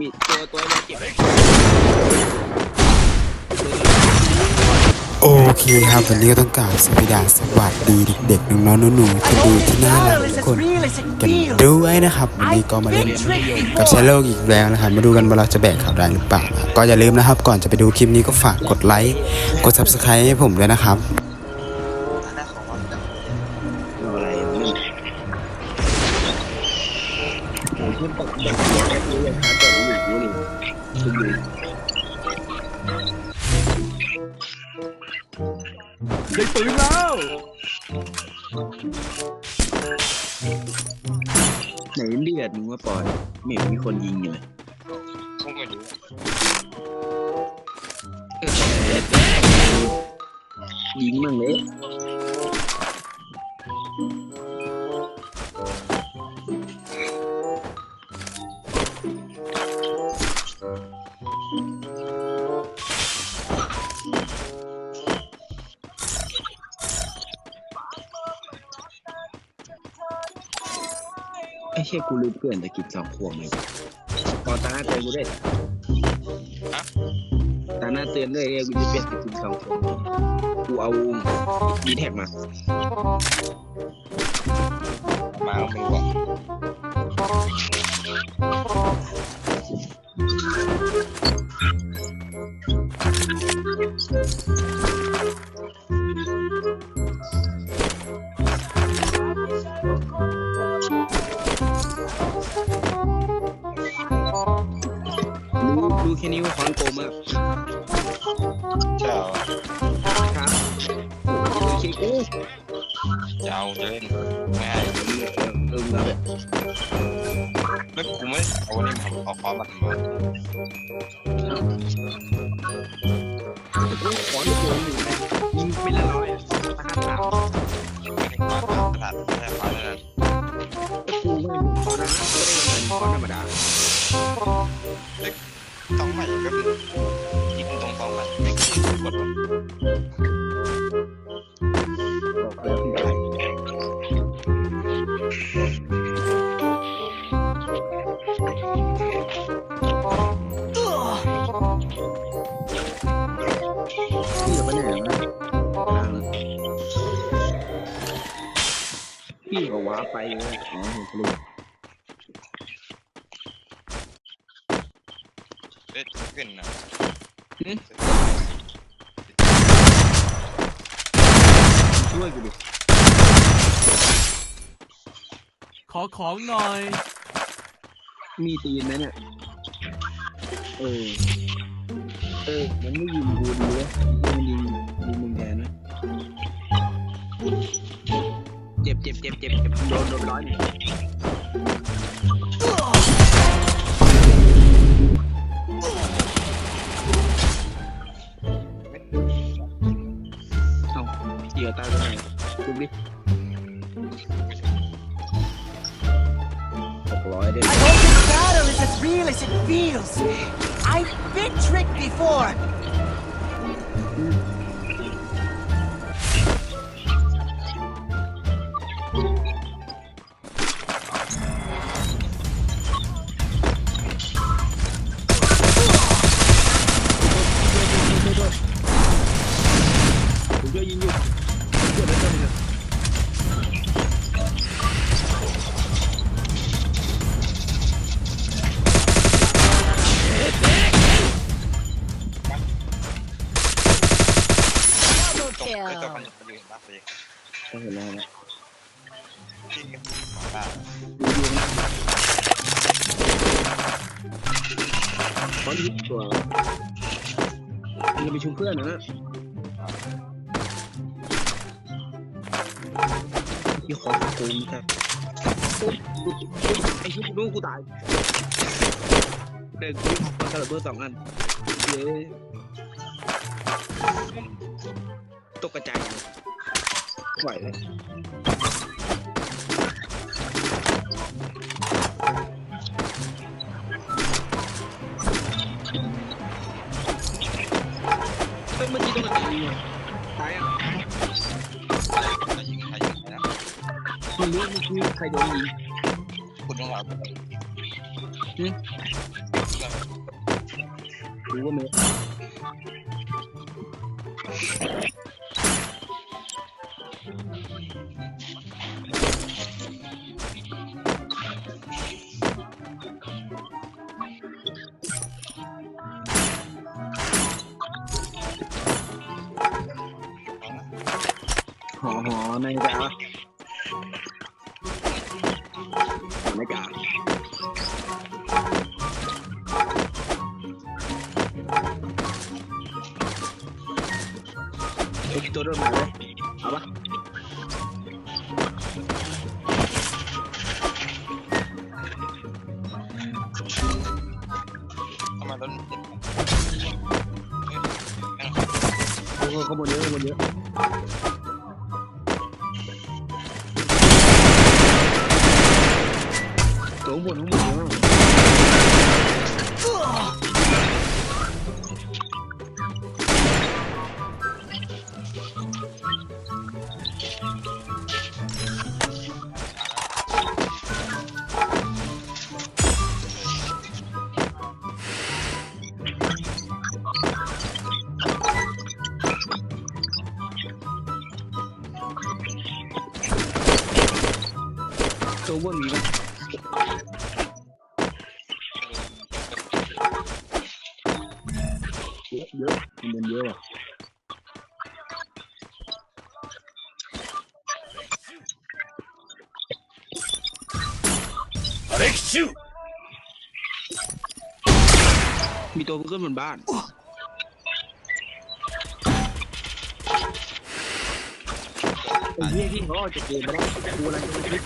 มีตัวตัวมาเก็บโอเคครับวันนี้ก็ต้องกล่าวสวัสดีสวัสดีเด็กๆน้องๆหนูๆที่ดูที่น่ารักทุกคนกันด้วยนะครับวันนี้ก็มาเล่นกับชาโลกอีกแล้วนะครับมาดูกันว่าเราจะแบกเขาได้หรือเปล่านะก็อย่าลืมนะครับ ก่อนจะไปดูคลิปนี้ก็ฝากกดไลค์กด subscribe ให้ผมด้วยนะครับ ผมขึ้นตกเด็กเด็กนี้ยังหาตัวอยู่อยู่นี่คุณดูได้ปืนแล้วไหนเลือดมึงว่าปล่อยไม่เห็นมีคนยิงอยู่เลยพวกไม่รู้ยิงมั่งเลย ช่กูลืมเปลี่อนตะกิดสองพวงเลยพอตาหน้าเตือนกูด้วยตาหน้าเตือนด้วยเอ้ยกูจะเปลี่ยนตะกิดสองพวงกูเอาดีแท็กมา มาเอาไปก่อน กูจะเอาจะเล่นง่ายเออแบบแล้วกูไม่เอานี่มาเอาความมาทำไมกูขอดูโกงอยู่ยิงเป็นละร้อยตาขาวไม่ได้มาตลาดแค่ฟ้าเลยนะแต่กูไม่ขอนะไม่ได้เงินขอธรรมดาต้องใหม่ก็ยิงตรงสองใหม่ไม่คิดกด ว้าไปเลยอ๋อเห็นลูกเล่นขึ้นนะช่วยกูดิขอของหน่อย มีตีนไหมเนี่ย เออ เออ มันไม่ยิงกูดีเลยมันยิงยิงมึงแทนนะ จ็บเจ็บเจ็บเจ็บเจ็บโดนโดนร้อยหนึ่งเอ้าเหยื่อตายไปไหนดูดิหกร้อยเด้ I don't think battle is as real as it feels. I've been tricked before. ไอ้ตัวมันอยู่มากเลยก็เห็นแล้วนะที่มาดูดูนะตอนที่ตัวมันจะไปชุบเพื่อนนะที่ขอโกงครับไอ้ชุบลูกกูตายเด็กกูขอกระเบิดสองอันเย้ ตกกระจายไหวเลยเฮ้ยเมื่อกี้ต้องมาตีอะตายอะใครยิงใครยิงนะไม่รู้เมื่อกี้ใครโดนยิงคุณต้องมาหืมรู้ว่าเมย์ mereka. Eh turun mana apa? Oh, kamu dia, kamu. 5번 5번 저번 이거. มีตัวเพื่อนบนบ้านไอ้เหี้ยที่เขาออกจากเกมไปแล้วกูอะไรจะไม่คิดเลย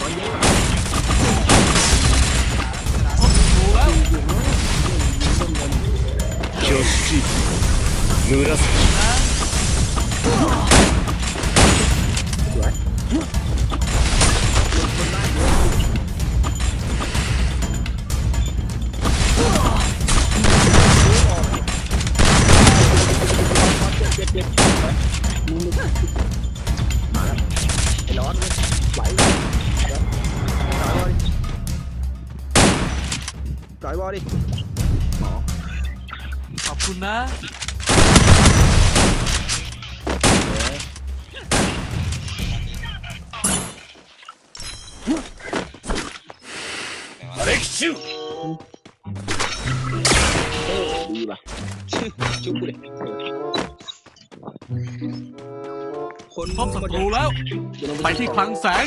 ตอนเย็นรู้แล้วเดีป่ะจุ๊บกูเลยคนพบศัตรูแล้ว ไปที่คลังแสง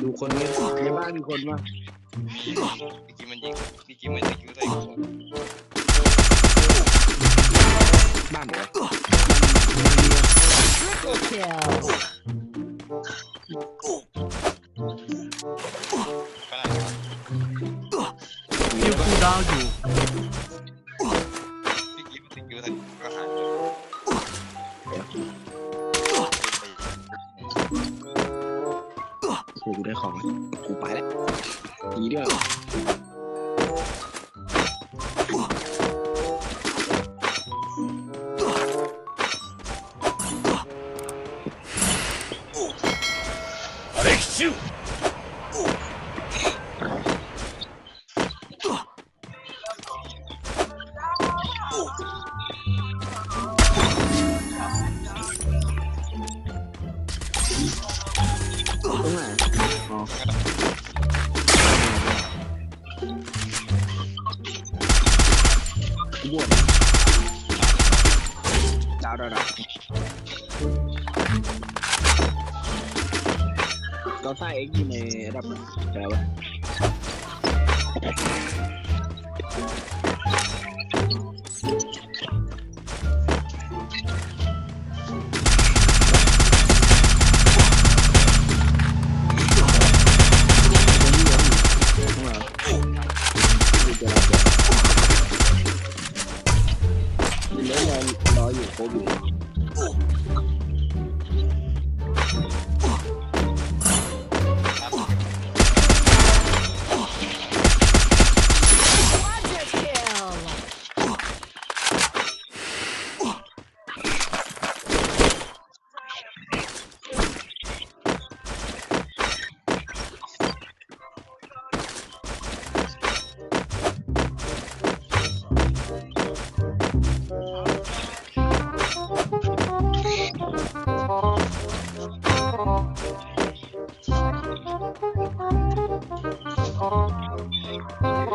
ดูคนนี้ในบ้านมีคนวะมีเมื่อกี้มันยิงเมื่อกี้มันยิงใส่หัว ของแล้วกูไปแล้วหนีดีกว่าตรงไหนอ๋อกู บวชดาวดาวดาวเราใส่เอ็กซ์อยู่ในระดับอะไรวะ ข้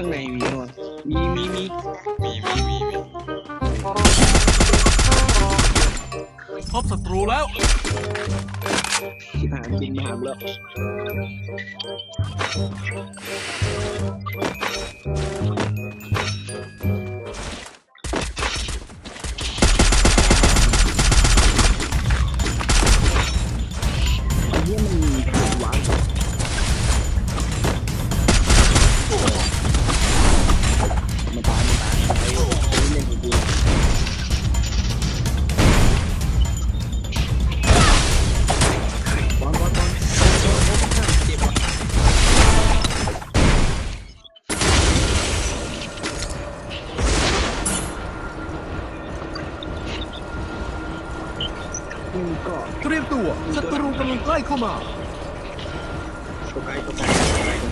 างในมีนอนมีมีมีมีมีมีมีพบศัตรูแล้ว ที่ผ่านบินมาหากูแล้วไำลังใกล้เข้ามาตัวไกลตัวไกลตัวไกลขอ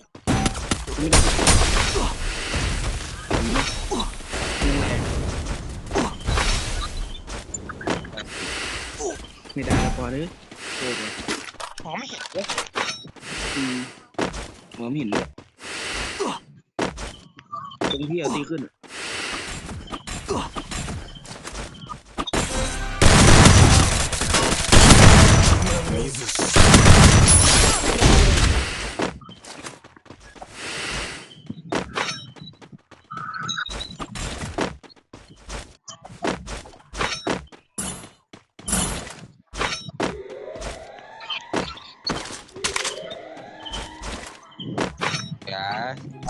ง ไม่ได้แล้วพอเลยโอ้โหมองไม่เห็นเลยอืมมองไม่เห็นเลยตรงที่เอาตีขึ้นอะ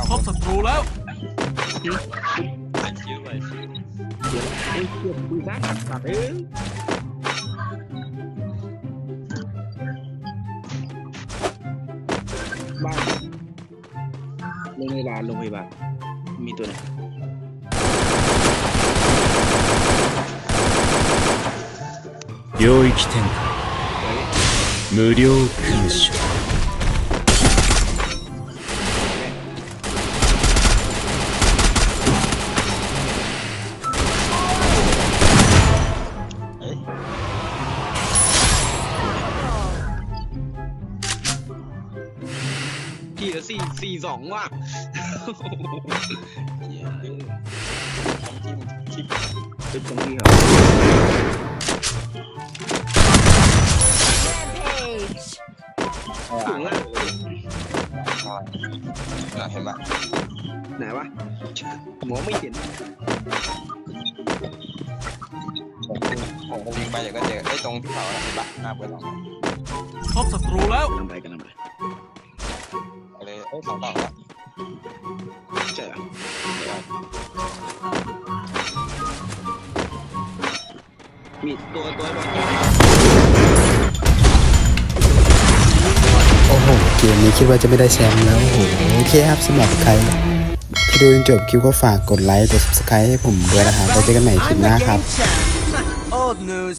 พบศัตรูแล้ว ไปชิวไปชิว เดี๋ยวไอ้เกียบดูซะตัดเอ้ยบ้านโรงพยาบาลโรงพยาบาลมีตัวไหน 领域展开无料勲章 กี่ละสี่สี่สองว่ะเหี้ยน้ำจิ้มชิปเป็นตรงที่ครับ Rampage. ถึงแล้วน่ะเห็นปะไหนวะมองไม่เห็นผมผมยิงไปเดี๋ยวก็เจอไอ้ตรงที่เขาน่ะเห็นปะหน้าเปิดสองพบศัตรูแล้วกำลังไปกำ ลังไปเอาเลยเอ้ยสองต่อแล้วเหรอมีตัวตัวบอลโอ้โห เกมนี้คิดว่าจะไม่ได้แชมป์แล้ว โอ้โหโอเคครับสำหรับใคร ที่ดูจนจบคลิปก็ฝากกดไลค์ กด subscribe ให้ผมด้วยนะครับไว้เจอกันใหม่คลิปหน้าครับ